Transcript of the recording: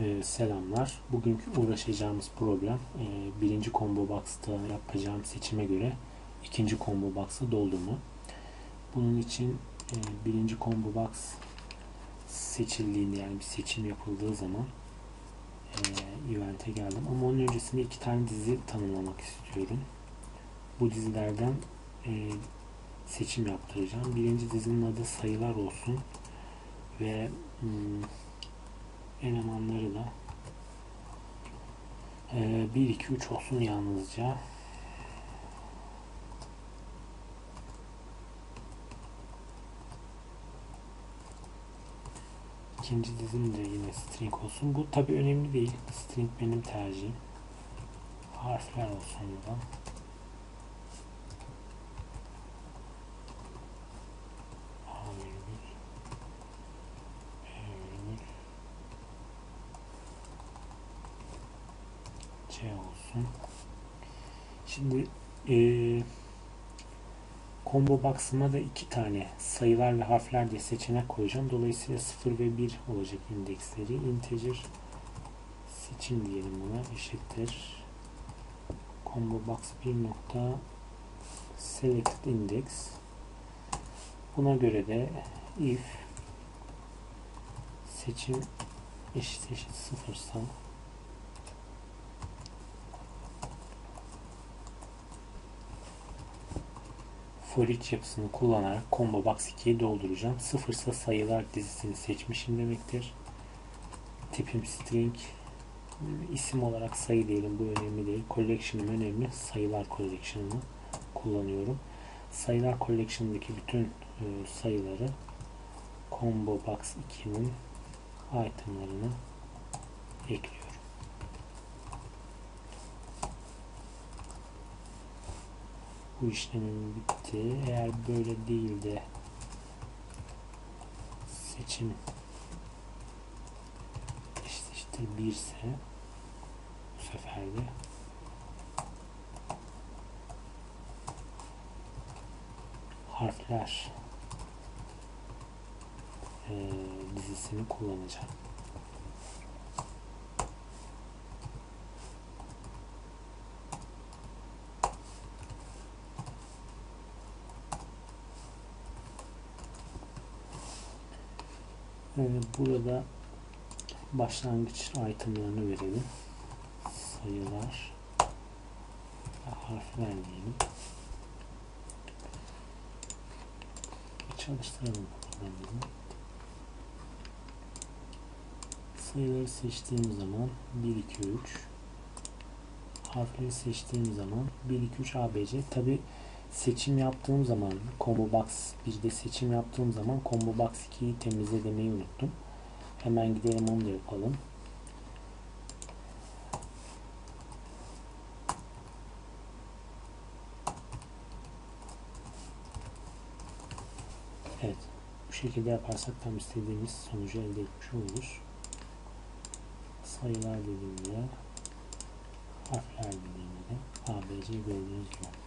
Ee, selamlar. Bugünkü uğraşacağımız problem e, birinci combo box'ta yapacağım seçime göre ikinci combo box'ı doldurma. Bunun için e, birinci combo box seçildiğinde yani bir seçim yapıldığı zaman e, event'e geldim. Ama onun öncesinde iki tane dizi tanımlamak istiyorum. Bu dizilerden e, seçim yaptıracağım. Birinci dizinin adı sayılar olsun ve hmm, elemanları da e, 1 2 3 olsun yalnızca. İkinci dizim de yine string olsun. Bu tabi önemli değil. String benim tercihim. Harfler olsun burada. C olsun. Şimdi eee combo box'ıma da iki tane sayılar ve harfler diye seçenek koyacağım. Dolayısıyla 0 ve 1 olacak indeksleri. Integer seçim diyelim buna eşittir. Combo box 1 nokta select index buna göre de if seçim eşit eşit sıfırsa for each yapısını kullanarak combo box 2'yi dolduracağım. Sıfırsa sayılar dizisini seçmişim demektir. Tipim string isim olarak sayı diyelim bu önemli değil. Collection'ım önemli. Sayılar collection'ını kullanıyorum. Sayılar collection'daki bütün e, sayıları combo box 2'nin itemlarını ekliyorum. Bu işlemim bitti. Eğer böyle değil de seçim eşittir 1 ise bu sefer de harfler e, dizisini kullanacağım. Burada başlangıç itemlarını verelim. Sayılar harfler diyelim. Çalıştıralım programını. Sayıları seçtiğim zaman 1 2 3 harfleri seçtiğim zaman 1 2 3 ABC tabi seçim yaptığım zaman combo box 1'de seçim yaptığım zaman combo box 2'yi temizle demeyi unuttum. Hemen gidelim onu da yapalım. Evet. Bu şekilde yaparsak tam istediğimiz sonucu elde etmiş oluruz. Sayılar dediğimde harfler dediğimde ABC gördüğünüz gibi.